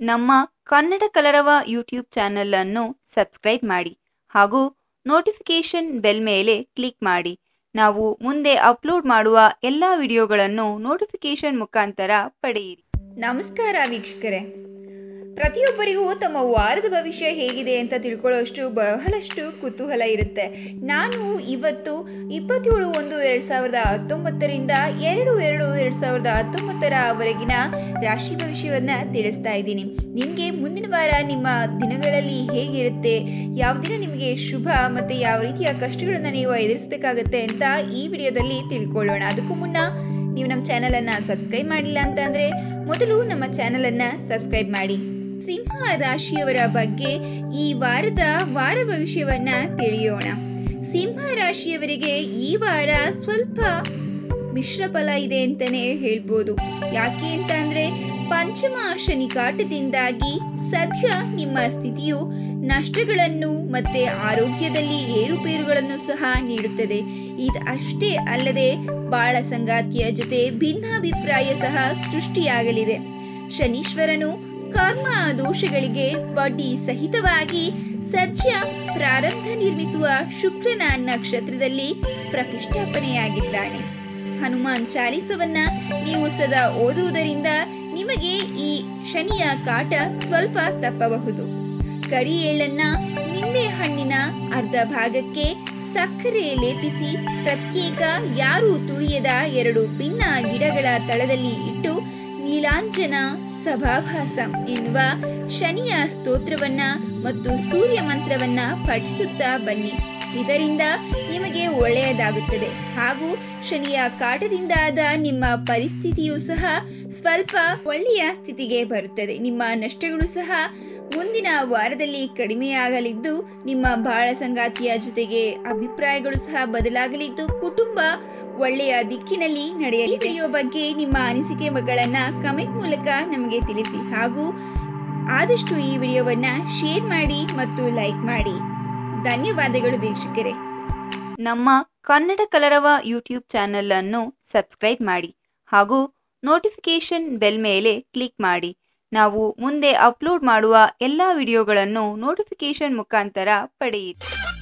ನಮ್ಮ ಕನ್ನಡ ಕಲರವ ಯೂಟ್ಯೂಬ್ ಅನ್ನು ಸಬ್ಸ್ಕ್ರೈಬ್ ಮಾಡಿ ಹಾಗೂ ನೋಟಿಫಿಕೇಷನ್ ಬೆಲ್ ಮೇಲೆ ಕ್ಲಿಕ್ ಮಾಡಿ. ನಾವು ಮುಂದೆ ಅಪ್ಲೋಡ್ ಮಾಡುವ ಎಲ್ಲ ವಿಡಿಯೋಗಳನ್ನು ನೋಟಿಫಿಕೇಷನ್ ಮುಖಾಂತರ ಪಡೆಯಿರಿ. ನಮಸ್ಕಾರ ವೀಕ್ಷಕರೇ. ಪ್ರತಿಯೊಬ್ಬರಿಗೂ ತಮ್ಮ ವಾರದ ಭವಿಷ್ಯ ಹೇಗಿದೆ ಅಂತ ತಿಳ್ಕೊಳ್ಳೋಷ್ಟು ಬಹಳಷ್ಟು ಕುತೂಹಲ ಇರುತ್ತೆ. ನಾನು ಇವತ್ತು ಇಪ್ಪತ್ತೇಳು ಒಂದು ಎರಡು ಸಾವಿರದ ಹತ್ತೊಂಬತ್ತರಿಂದ ಎರಡು ಎರಡು ಎರಡು ಸಾವಿರದ ಹತ್ತೊಂಬತ್ತರವರೆಗಿನ ರಾಶಿ ಭವಿಷ್ಯವನ್ನು ತಿಳಿಸ್ತಾ ಇದ್ದೀನಿ. ನಿಮಗೆ ಮುಂದಿನ ವಾರ ನಿಮ್ಮ ದಿನಗಳಲ್ಲಿ ಹೇಗಿರುತ್ತೆ? ಯಾವ ದಿನ ನಿಮಗೆ ಶುಭ ಮತ್ತು ಯಾವ ರೀತಿಯ ಕಷ್ಟಗಳನ್ನು ನೀವು ಎದುರಿಸಬೇಕಾಗತ್ತೆ ಅಂತ ಈ ವಿಡಿಯೋದಲ್ಲಿ ತಿಳ್ಕೊಳ್ಳೋಣ. ಅದಕ್ಕೂ ಮುನ್ನ ನೀವು ನಮ್ಮ ಚಾನಲನ್ನು ಸಬ್ಸ್ಕ್ರೈಬ್ ಮಾಡಿಲ್ಲ ಅಂತಂದರೆ ಮೊದಲು ನಮ್ಮ ಚಾನಲನ್ನು ಸಬ್ಸ್ಕ್ರೈಬ್ ಮಾಡಿ. ಸಿಂಹ ರಾಶಿಯವರ ಬಗ್ಗೆ ಈ ವಾರದ ವಾರ ಭವಿಷ್ಯವನ್ನ ತಿಳಿಯೋಣ. ಸಿಂಹ ರಾಶಿಯವರಿಗೆ ಈ ವಾರ ಸ್ವಲ್ಪ ಮಿಶ್ರ ಫಲ ಇದೆ ಅಂತಾನೆ ಹೇಳ್ಬೋದು. ಯಾಕೆ ಅಂತ ಅಂದ್ರೆ ಪಂಚಮ ಶನಿ ಕಾಟದಿಂದಾಗಿ ಸದ್ಯ ನಿಮ್ಮ ಸ್ಥಿತಿಯು ನಷ್ಟಗಳನ್ನು ಮತ್ತೆ ಆರೋಗ್ಯದಲ್ಲಿ ಏರುಪೇರುಗಳನ್ನು ಸಹ ನೀಡುತ್ತದೆ. ಇದು ಅಷ್ಟೇ ಅಲ್ಲದೆ ಬಾಳ ಸಂಗಾತಿಯ ಜೊತೆ ಭಿನ್ನಾಭಿಪ್ರಾಯ ಸಹ ಸೃಷ್ಟಿಯಾಗಲಿದೆ. ಶನೀಶ್ವರನು ಕರ್ಮ ದೋಷಗಳಿಗೆ ಬಡ್ಡಿ ಸಹಿತವಾಗಿ ಸದ್ಯ ಪ್ರಾರಬ್ಧ ನಿರ್ಮಿಸುವ ಶುಕ್ರನ ನಕ್ಷತ್ರದಲ್ಲಿ ಪ್ರತಿಷ್ಠಾಪನೆಯಾಗಿದ್ದಾನೆ. ಹನುಮಾನ್ ಚಾಲಿಸವನ್ನ ನೀವು ಸದಾ ಓದುವುದರಿಂದ ನಿಮಗೆ ಈ ಶನಿಯ ಕಾಟ ಸ್ವಲ್ಪ ತಪ್ಪಬಹುದು. ಕರಿ ಎಳ್ಳನ್ನ ನಿಂಬೆ ಹಣ್ಣಿನ ಅರ್ಧ ಭಾಗಕ್ಕೆ ಸಕ್ಕರೆ ಲೇಪಿಸಿ ಪ್ರತ್ಯೇಕ ಯಾರು ತುಳಿಯದ ಎರಡು ಭಿನ್ನ ಗಿಡಗಳ ತಳದಲ್ಲಿ ಇಟ್ಟು ನೀಲಾಂಜನ ಸಭಾಭಾಸ ಎನ್ನುವ ಶನಿಯ ಸ್ತೋತ್ರವನ್ನ ಮತ್ತು ಸೂರ್ಯ ಮಂತ್ರವನ್ನ ಪಠಿಸುತ್ತಾ ಬನ್ನಿ. ಇದರಿಂದ ನಿಮಗೆ ಒಳ್ಳೆಯದಾಗುತ್ತದೆ. ಹಾಗೂ ಶನಿಯ ಕಾಟದಿಂದಾದ ನಿಮ್ಮ ಪರಿಸ್ಥಿತಿಯು ಸಹ ಸ್ವಲ್ಪ ಒಳ್ಳೆಯ ಸ್ಥಿತಿಗೆ ಬರುತ್ತದೆ. ನಿಮ್ಮ ನಷ್ಟಗಳು ಸಹ ಮುಂದಿನ ವಾರದಲ್ಲಿ ಕಡಿಮೆಯಾಗಲಿದ್ದು, ನಿಮ್ಮ ಬಾಳ ಸಂಗಾತಿಯ ಜೊತೆಗೆ ಅಭಿಪ್ರಾಯಗಳು ಸಹ ಬದಲಾಗಲಿದ್ದು, ಕುಟುಂಬ ಒಳ್ಳೆಯ ದಿಕ್ಕಿನಲ್ಲಿ ನಡೆಯಲಿದೆ ವಿಡಿಯೋ ಬಗ್ಗೆ ನಿಮ್ಮ ಅನಿಸಿಕೆಗಳನ್ನ ಕಮೆಂಟ್ ಮೂಲಕ ನಮಗೆ ತಿಳಿಸಿ. ಹಾಗೂ ಆದಷ್ಟು ಈ ವಿಡಿಯೋವನ್ನ ಶೇರ್ ಮಾಡಿ ಮತ್ತು ಲೈಕ್ ಮಾಡಿ. ಧನ್ಯವಾದಗಳು ವೀಕ್ಷಕರೇ. ನಮ್ಮ ಕನ್ನಡ ಕಲರವ ಯೂಟ್ಯೂಬ್ ಚಾನಲನ್ನು ಸಬ್ಸ್ಕ್ರೈಬ್ ಮಾಡಿ ಹಾಗೂ ನೋಟಿಫಿಕೇಶನ್ ಬೆಲ್ ಮೇಲೆ ಕ್ಲಿಕ್ ಮಾಡಿ. ನಾವು ಮುಂದೆ ಅಪ್ಲೋಡ್ ಮಾಡುವ ಎಲ್ಲ ವಿಡಿಯೋಗಳನ್ನು ನೋಟಿಫಿಕೇಷನ್ ಮುಖಾಂತರ ಪಡೆಯಿರಿ.